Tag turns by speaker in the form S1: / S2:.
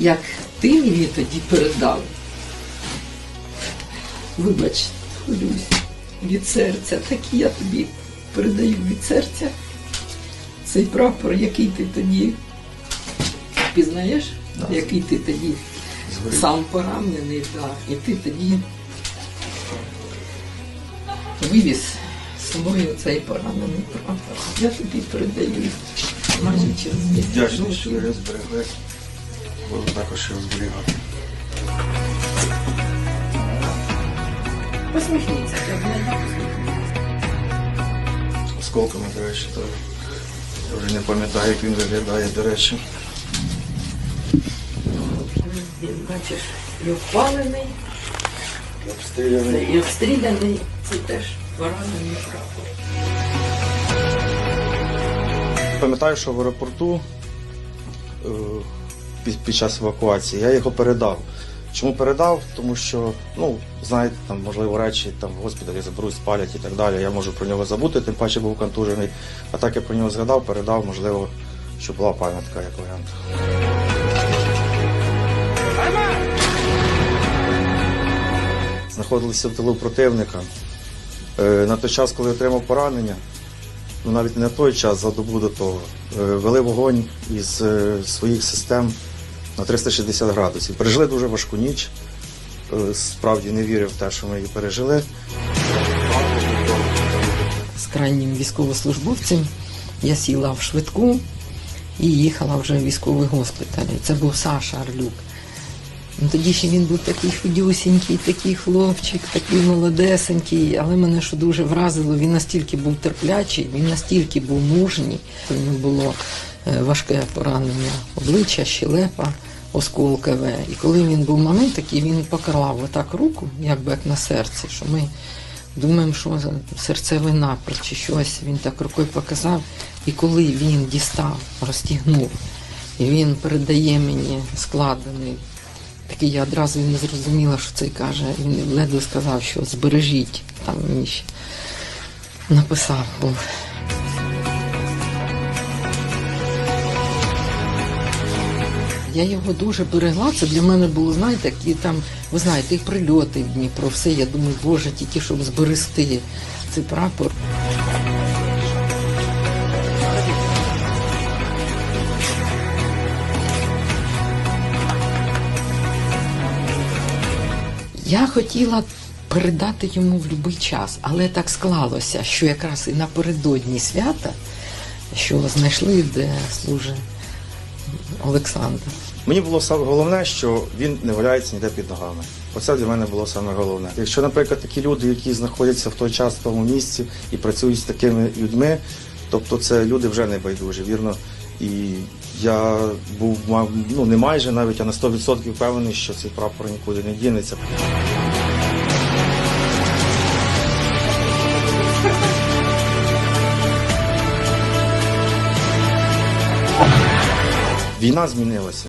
S1: Як ти мені тоді передав, вибач, хвилююсь, від серця, так і я тобі передаю від серця цей прапор, який ти тоді пізнаєш, який ти тоді сам поранений, да, і ти тоді вивіз з собою цей поранений прапор. Я тобі передаю. Майже через
S2: Вдячний, що ви його зберегли. Буду також його зберігати.
S1: Посміхніться,
S2: Осколками, до речі, то я вже не пам'ятаю, як він виглядає, до речі.
S1: Він, бачиш, і обпалений,
S2: Обстріляний.
S1: і обстріляний. Це теж поранений прапор.
S2: Пам'ятаю, що в аеропорту е, під, під час евакуації я його передав. Чому передав? Тому що, ну, знаєте, там, можливо, речі там в госпіталі заберуть, спалять і так далі. Я можу про нього забути, тим паче був контужений. А так я про нього згадав, передав, можливо, щоб була пам'ятка як варіант. Знаходилися в тилу противника. Е, На той час, коли отримав поранення, ну навіть не на той час, за добу до того, е, вели вогонь із е, своїх систем на 360 градусів. Пережили дуже важку ніч. Е, Справді не вірив в те, що ми її пережили.
S1: З крайнім військовослужбовцем я сіла в швидку і їхала вже в військовий госпіталь. Це був Саша Арлюк. Ну, тоді ще він був такий худюсінький, такий хлопчик, такий молодесенький, але мене що дуже вразило, він настільки був терплячий, він настільки був мужній. У нього було е, важке поранення обличчя, щелепа осколкове. І коли він був маленький, він поклав отак руку, якби як на серці, що ми думаємо, що серцевий напад чи щось. Він так рукою показав. І коли він дістав, розтягнув, і він передає мені складений Такий я одразу не зрозуміла, що це каже. Він ледве сказав, що збережіть. Там мені ще написав був. Я його дуже берегла. Це для мене було, знаєте, які там, ви знаєте, і прильоти в Дніпро, все. Я думаю, боже, тільки щоб зберегти цей прапор. Я хотіла передати йому в будь-який час, але так склалося, що якраз і напередодні свята, що знайшли, де служить Олександр.
S2: Мені було саме головне, що він не валяється ніде під ногами. Оце для мене було саме головне. Якщо, наприклад, такі люди, які знаходяться в той час в тому місці і працюють з такими людьми, тобто це люди вже не байдужі, вірно. І я був ну не майже навіть, а на 100% впевнений, що цей прапор нікуди не дінеться. Війна змінилася.